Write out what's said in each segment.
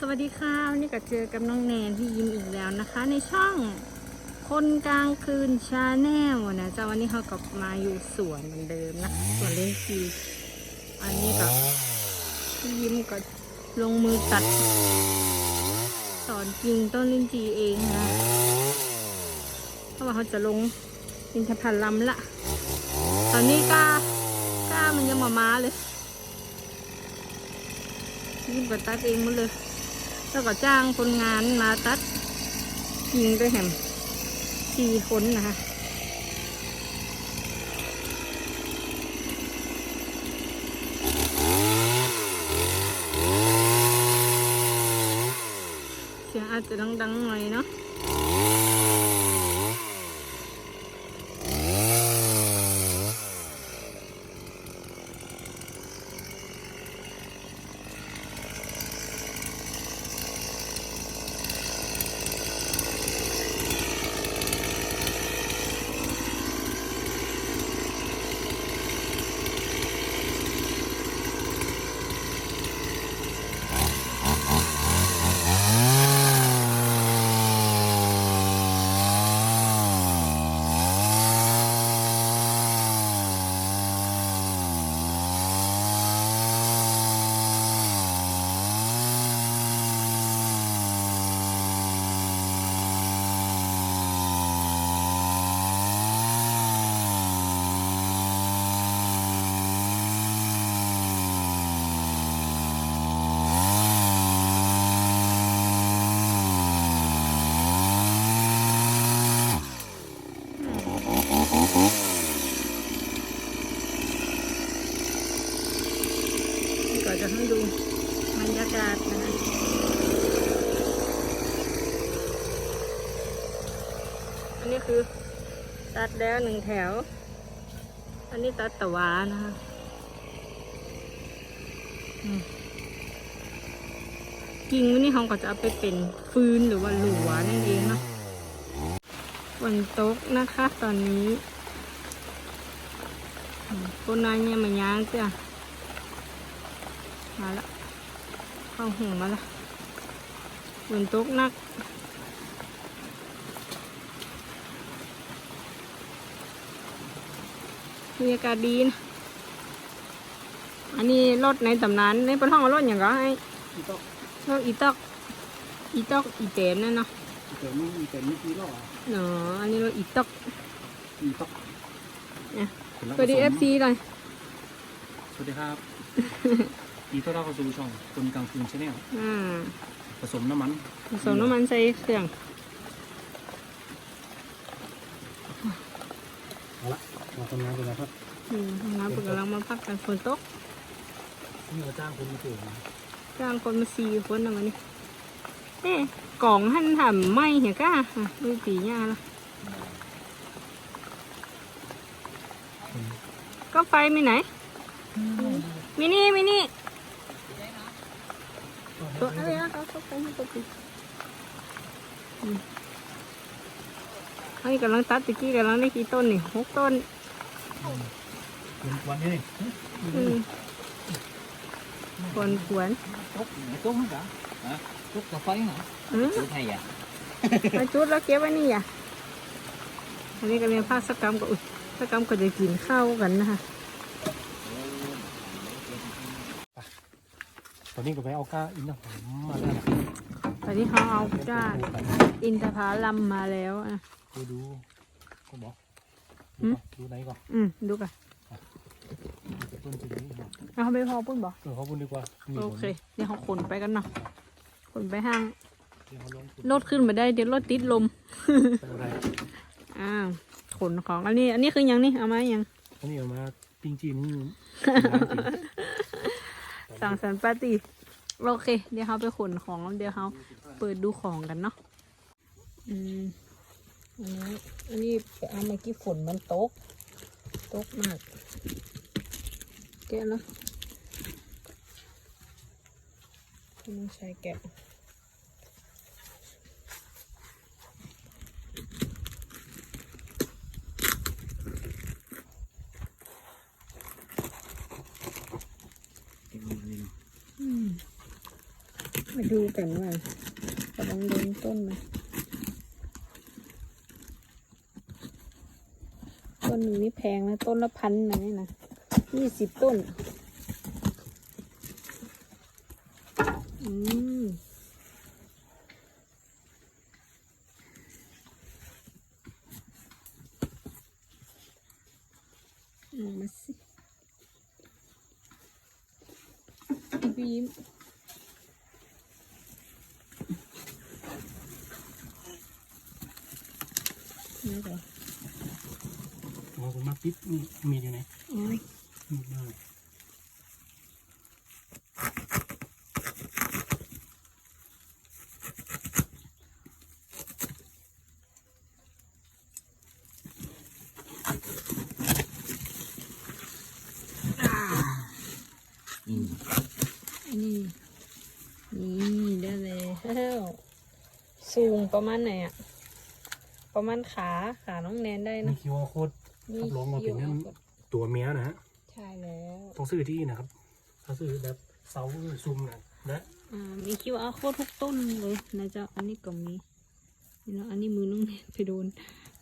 สวัสดีค่ะวันนี้ก็เจอกับน้องแนนที่ยิ้มอีกแล้วนะคะ ในช่องคนกลางคืนชาแนลนะจ๊ะวันนี้เขากลับมาอยู่สวนเหมือนเดิมนะสวนเล่นทีอันนี้ก็พี่ยิ้มก็ลงมือตัดสอนจริงต้นลิ้นจีเองนะเพราะว่าเขาจะลงอินทผลัมละตอนนี้ก้ากล้ามันยังมามาเลยยิ้มก็ตัดเองหมดเลย แล้วก็จ้างคนงานมาตัดยิงด้วยแหมสี่คนนะคะเสียงอาจจะดังๆหน่อยเนาะ อันนี้คือตัดแล้วหนึ่งแถว อันนี้ตัดตะวานะคะกิ่งวันนี้เขาก็จะเอาไปเป็นฟืนหรือว่าหลัวนั่นเองเนาะฝนตกนะคะตอนนี้อืมคนนายเนี่ยมาย้างจ้ะมาละเข้าหูมาละฝนตกนัก บรรยากาศดีนะอันนี้รถในตำนานในปนห้องรถอย่างก็ให้อีตอกรถอีตอกอีตอกอีเตนนั่นเนาะอีเต็มนี่อีเต็มนี่กี่รอบเนาะอันนี้รถอีตอกอีตอกเนี่ยคนละสวัสดีผเอสมฟซีหน่อยสวัสดีครับอีต้อนรับเข้าสู่ช่องคนกลางคืนชาแนลอ่าผสมน้ำมัน ผสมน้ำมันใส่เครื่องเอาละ มาทำงานกันนะครับอืมทำงานปกำลังมาพักกันฝนตกนี่เราจ้างคนมาเก่งนะจ้างคนมาสี่คนนะวันนี้เอ๊ะกล่องหั่นทำไหมเหรอก้าอะดูตีหญ้าละก็ไฟมีไหนมินี่มินี่ตัวอะไรนะเขาเขาไปให้ตัวปีอืมอันนี้กำลังตัดตะกี้กำลังได้กี่ต้นนี่หกต้น วันนี้อืมขวนขวน tốt tốt hết cả hả tốt cà phê hả อืม tốt hay vậy มาจุดแล้วเก็บไว้นี่อะอันนี้ก็เรียนภาคสกรรมกับอุ๊ยสกรรมก็จะกินข้าวกันนะคะตอนนี้ก็ไปเอาก้าอินนะผมมาแล้วตอนนี้เขาเอาจ้าอินทผลัมมาแล้วอะดูดูก็บอก หืม ดูไหนก่อนอืมดูกันต้นสีนี้ครับเอาเขาไปพอปุ้นบอกเออเขาพูดดีกว่านี่โอเคเดี๋ยวเขาขนไปกันเนาะขนไปห้างเดี๋ยวเขาลงทุนรถขึ้นมาได้เดี๋ยวรถติดลมไปอะไรอ่าขนของอันนี้อันนี้คือยังนี่เอามายังอันนี้เอามาปิ้งจีนนี่สั่งสรรค์ปาร์ตี้โอเค เดี๋ยวเขาไปขนของแล้วเดี๋ยวเขาเปิดดูของกันเนาะอืม อันนี้อันนี้ไปเอาเมื่อกี้ฝนมันตก ตกมากแกะแล้วต้องใช้แกะ cái gì này อืมมันดูกันว่าจะลองโดนต้นไหม ต้นหนึ่งนี่แพงนะ ต้นละพันนะนี่นะยี่สิบต้น อืมมาสิบีมนี่เหรอ ผมมาปิ๊บมีมีอยู่ไหนอ๋อมีเลยอืมนี่ นี่ได้แล้วสูงประมาณไหนอะประมาณขา ขาน้องแนนได้มีนะคิวอาร์โค้ดรับรองว่าเป็นนั่นตัวเมียนะฮะใช่แล้วต้องซื้อที่นะครับ ถ้าซื้อแบบเสาซุ่มนะนะอ่ามี QR code ทุกต้นเลยนะจ๊ะอันนี้ก็มีนี่เนาะอันนี้มือน้องแนนไปโดน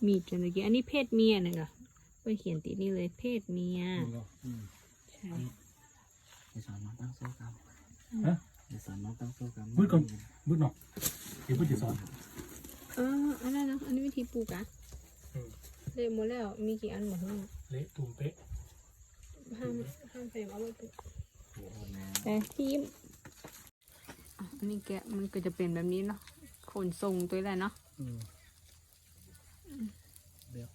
มีดจนตะกี้อันนี้เพศเมียนะคะไปเขียนติดนี่เลยเพศเมียอืมใช่เดี๋ยวสอนน้องตั้งโซ่กรรมฮะเดี๋ยวสอนน้องตั้งโซ่กรรมมืดก่อนมืดหน่อยเดี๋ยวมืดจะสอนเอออันนั้นเนาะอันนี้วิธีปลูกอะอืม เละหมดแล้วมีกี่อันหมดแล้วเละตุ่มเป๊ะห้ามห้ามเฟรมเอาไว้ปลูกโอ้โหแม่แต่ทีมอะอันนี้แกะมันก็จะเป็นแบบนี้เนาะขนส่งตัวแหละเนาะอืมเดี๋ยว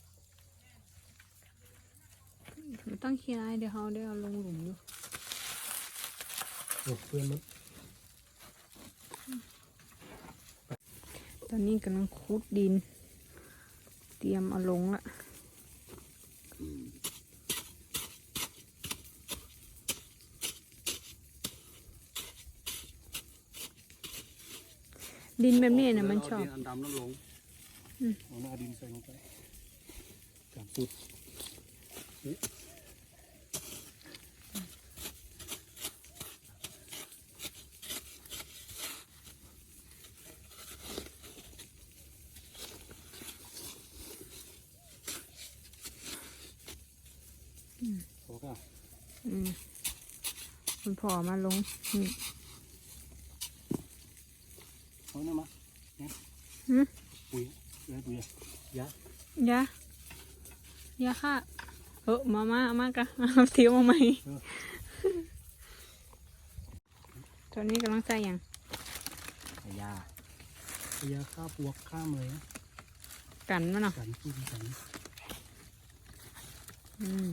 ไม่ต้องเคลียร์ให้เดี๋ยวเขาได้เอาลงหลุมอยู่โอ้เพื่อนมันตอนนี้กำลังคุดดิน เตรียมเอาลงละดินแบบนี้เนี่ยมันชอบเาดิอันดำน้ำลงอืมเอาหน้าดินใส่ลงไปสามสุดอุ๊ยโอเค อืม คุณพ่อมาลงนี่เอาเนี่ยมาเนี่ยหืมปุ๋ยเอ้ยปุ๋ยอะยะยายาค่ะ เออมามาเอามากะเอาเทียวมาไหมตอนนี้กำลังใส่อย่างไอ้ยายาฆ่าปลวกฆ่าเมยนะกันมาเนาะกันตุ้มกัน อืม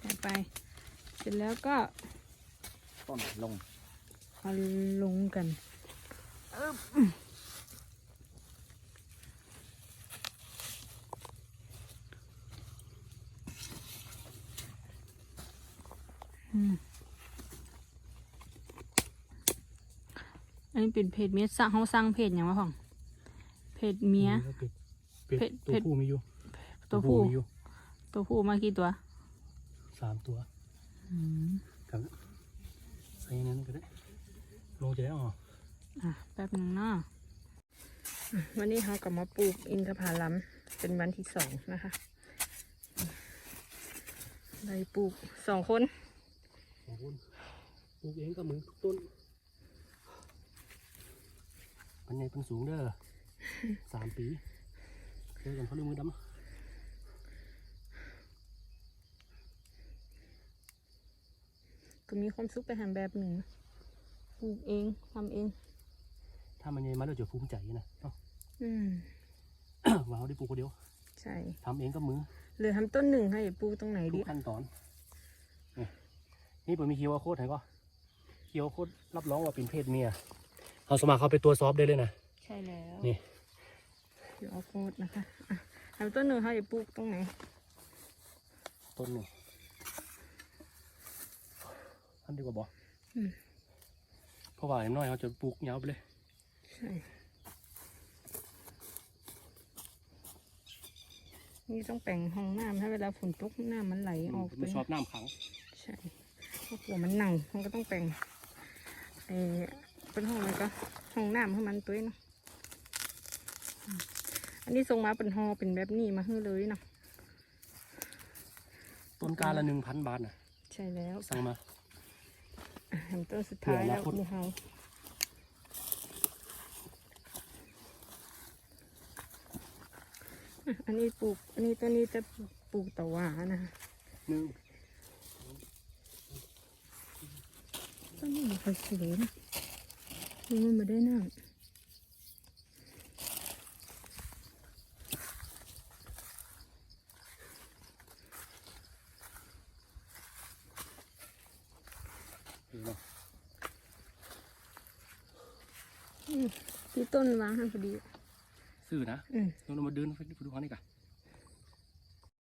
ใส่ไป เสร็จแล้วก็ต้นลงเอาลงกันอึ๊บอืมอันนี้เป็นเพจเมียสั่งเขาสั่งเพจอย่างวะพ่องเพจเมียเป็ดเป็ดเผ็ดตัวเผ็ดผู้มีอยู่ตัวผู้มีอยู่ตัวผู้มากี่ตัวสามตัวอืม ครับใส่ในนั้นก็ได้ลงจะได้อ๋ออะแป๊บหนึงเนาะอะวันนี้เขากลับมาปลูกอินทผลัมเป็นวันที่สองนะคะได้ปลูกสองคนขอบคุณปลูกเองก็เหมือนทุกต้นปันใหญ่ปันสูงเด้อสามปีเจอกันเขาด้วยมือดำ ก็มีความสุขไปหันแบบหนึ่งปลูกเองทำเอง ถ้ามันใหญ่มาเราจะภูมิใจนะเนาะ อืม ว่าเขาได้ปลูกคนเดียวใช่ทำเองก็มือเหลือทำต้นหนึ่งให้ปลูกตรงไหนทุดีกขั้นตอน นี่นี่ผมมีคิวอาโค้ดให้ก็คิวอาโค้ดรับรองว่าเป็นเพศเมียเขาสมัครเขาไปตัวซอฟได้เลยนะ ใช่แล้วนี่ เดี๋ยวเอาโคดนะคะอะทำต้นหนึ่งให้ปลูกตรงไหนต้นหนึ่ง อันดีกว่าบออืมเพราะว่าอย่างน้อยเขาจะปลูกยาวไปเลยใช่นี่ต้องแปลงห้องน้ำให้เวลาฝนตกน้ำมันไหลออกไปไม่ชอบน้ำขัง ใช่เพราะหัวมันหนังมันก็ต้องแปลงไอ้เป็นห้องอะไรก็ห้องน้ำให้มันตัวเนาะอืมอันนี้ส่งมาเป็นฮอเป็นแบบนี้มาให้เลยเนาะต้นกาละหนึ่งพันบาทนะใช่แล้ว สั่งมา อะเห็นต้นสุดท้ายเผื่ออแล้นาวคตหมูเฮาอะอันนี้ปลูก อันนี้ตัวนี้จะปลูกตะหวานะหนึ่งต้นนี้มันค่อยสวยนะนี่มันไม่ได้น้ำ นี่เนาะ ที่ต้นวางให้พอดี ซื้อนะอืม เรามาเดินไปดูเขานี่กัน